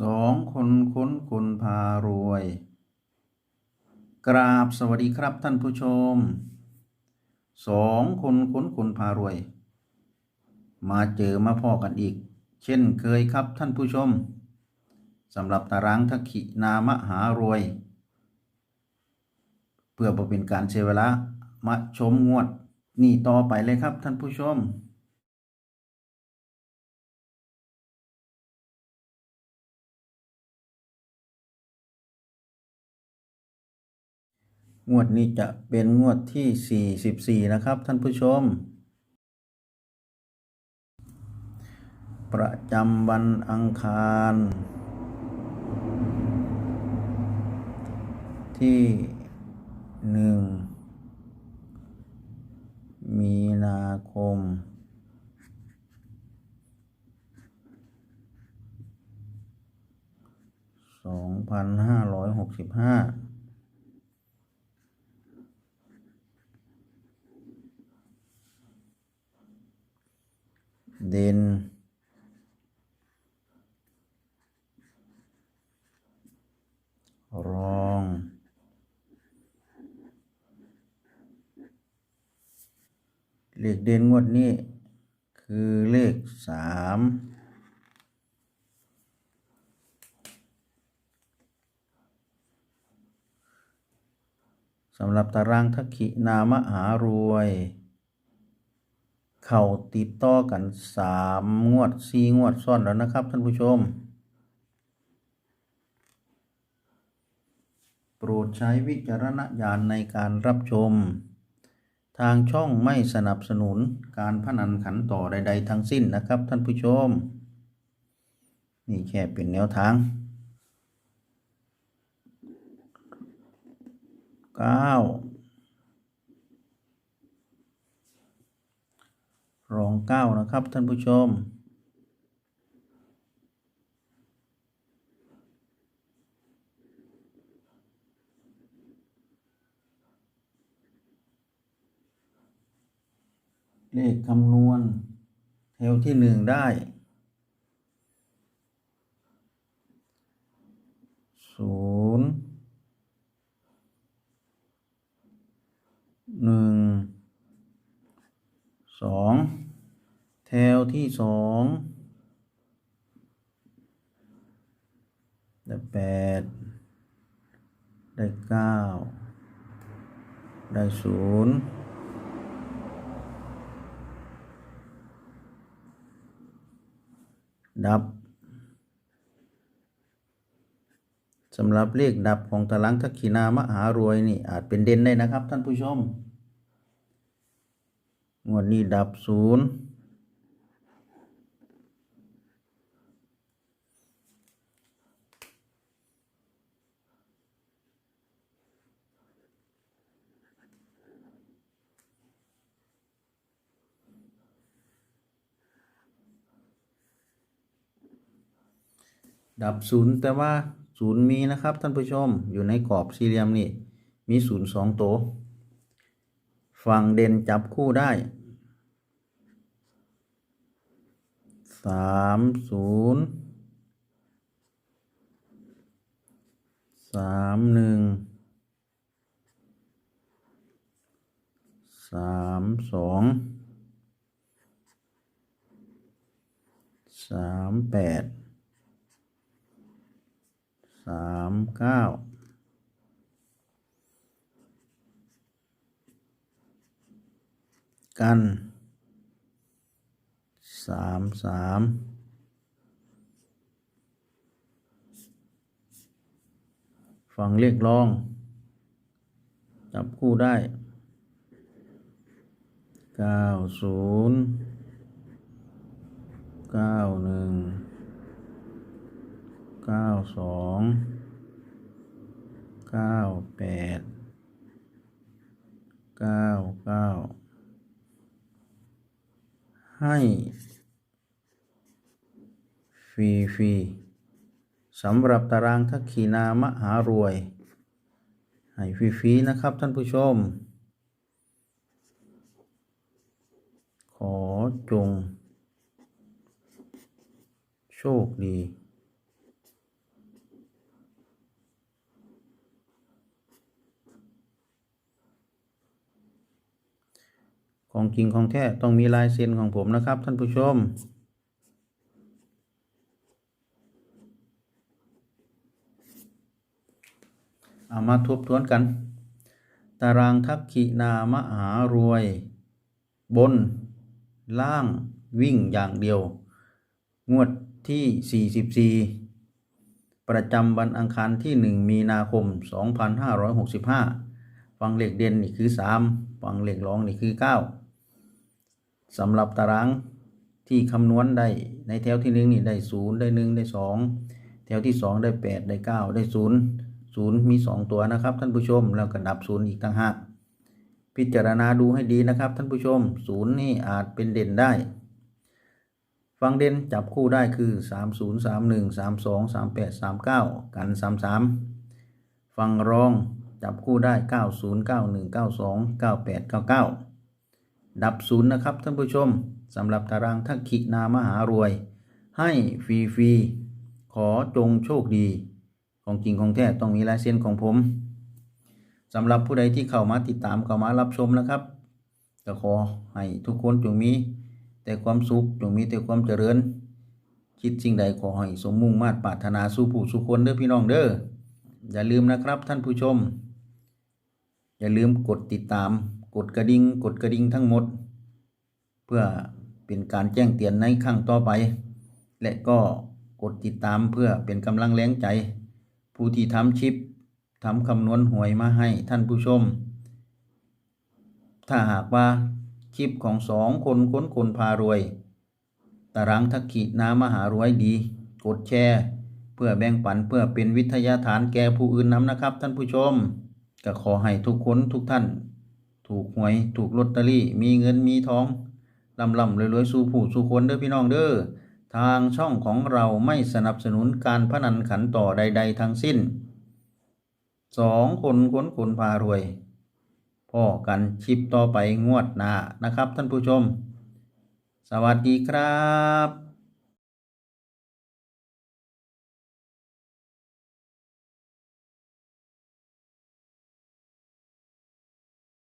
สองคนค้นคนพารวย กราบสวัสดีครับท่านผู้ชมสองคนค้นคนพารวย มาเจอมาพ่อกันอีก เช่นเคยครับท่านผู้ชมสำหรับตารางทักขินามหารวย เพื่อบ่เป็นการเสียเวลามาชมงวด นี่ต่อไปเลยครับท่านผู้ชม งวดนี้จะเป็นงวดที่ 44 นะครับ ท่านผู้ชม ประจำวันอังคาร ที่ 1 มีนาคมสองพันห้าร้อยหกสิบห้า เด่นรอง เลขเด่นงวดนี้ คือเลขสามสำหรับตารางทักขินามหารวย เข้าติดต่อกันสามงวดสี่งวดซ้อนแล้วนะครับท่านผู้ชม โปรดใช้วิจารณญาณในการรับชม ทางช่องไม่สนับสนุนการพนันขันต่อใด ๆ ทั้งสิ้นนะครับท่านผู้ชม นี่แค่เป็นแนวทางเก้า รองเก้านะครับท่านผู้ชม เลขคำนวณแถวที่หนึ่งได้ศูนย์หนึ่งสอง ที่สองได้แปดได้เก้าได้ศูนย์ดับสำหรับเลขดับของตารางทักขีนามหารวยนี่อาจเป็นเด่นได้นะครับท่านผู้ชมงวดนี้ดับศูนย์ ดับศูนย์แต่ว่าศูนย์มีนะครับท่านผู้ชมอยู่ในกรอบสี่เหลี่ยมนี่มีศูนย์สองตัวฝั่งเด่นจับคู่ได้สามศูนย์สามหนึ่งสามสองสามแปด สามเก้ากันสามสามฝั่งเรียกร้อง จับคู่ได้เก้าศูนย์เก้าหนึ่ง เก้าสองเก้าแปดเก้าเก้าให้ฟรีฟรีสำหรับตารางทักขีนามหารวย ให้ฟรีฟรีนะครับท่านผู้ชม ขอจง โชคดี ของจริงของแท้ต้องมีลายเซ็นของผมนะครับ ท่านผู้ชม เอามาทบทวนกัน ตารางทักขินามหารวย บน ล่างวิ่งอย่างเดียว งวดที่ 44 ประจำวันอังคารที่ 1 มีนาคม 2565 ฟังเลขเด่นนี่คือ 3 ฟังเลขรองนี่คือ 9 สำหรับตารางที่คำนวณได้ ในแถวที่1นี่ได้0ได้1ได้2แถวที่2ได้8ได้9ได้0 0มี2ตัวนะครับ ท่านผู้ชมแล้วก็ดับ0อีกต่างหากพิจารณาดูให้ดีนะครับ ท่านผู้ชม0นี่อาจเป็นเด่นได้ ฟังเด่นจับคู่ได้คือ3 0 3 1 3 2 3 8 3 9กัน33ฟังรองจับคู่ได้9 0 9 1 9 2 9 8 9 9ดั ดับศูนย์นะครับท่านผู้ชมสำหรับตารางทักขินามหารวย ให้ฟรีฟรีๆขอจงโชคดี ของจริงของแท้ต้องมีลายเซ็นของผมสำหรับผู้ใดที่เข้ามาติดตามเข้ามารับชมนะครับก็ขอให้ทุกคนจงมี แต่ความสุขจงมีแต่ความเจริญ คิดสิ่งใดขอให้สมมุ่งมาตรปรารถนาสู่ผู้สู่คนเด้อพี่น้องเด้ออย่าลืมนะครับท่านผู้ชม อย่าลืมกดติดตาม กดกระดิ่งกดกระดิ่งทั้งหมด เพื่อเป็นการแจ้งเตือนในครั้งต่อไป และก็กดติดตามเพื่อเป็นกำลังแรงใจ ผู้ที่ทำชิปทำคำนวณหวยมาให้ท่านผู้ชม ถ้าหากว่าคลิปของสองคนค้นคนพารวย ตารางทักขิน้ามหารวยดี กดแชร์ เพื่อแบ่งปันเพื่อเป็นวิทยาฐานแก่ผู้อื่นนำนะครับท่านผู้ชมก็ขอให้ทุกคนทุกท่าน ถูกหวยถูกลอตเตอรี่ มีเงินมีทองลำลำรวยๆ สู่ผู้สู่คนเด้อพี่น้องเด้อทางช่องของเราไม่สนับสนุนการพนันขันต่อใด ๆ ทั้งสิ้นสองคนคนคนพารวย พ่อกันชิปต่อไปงวดหน้านะครับท่านผู้ชม สวัสดีครับ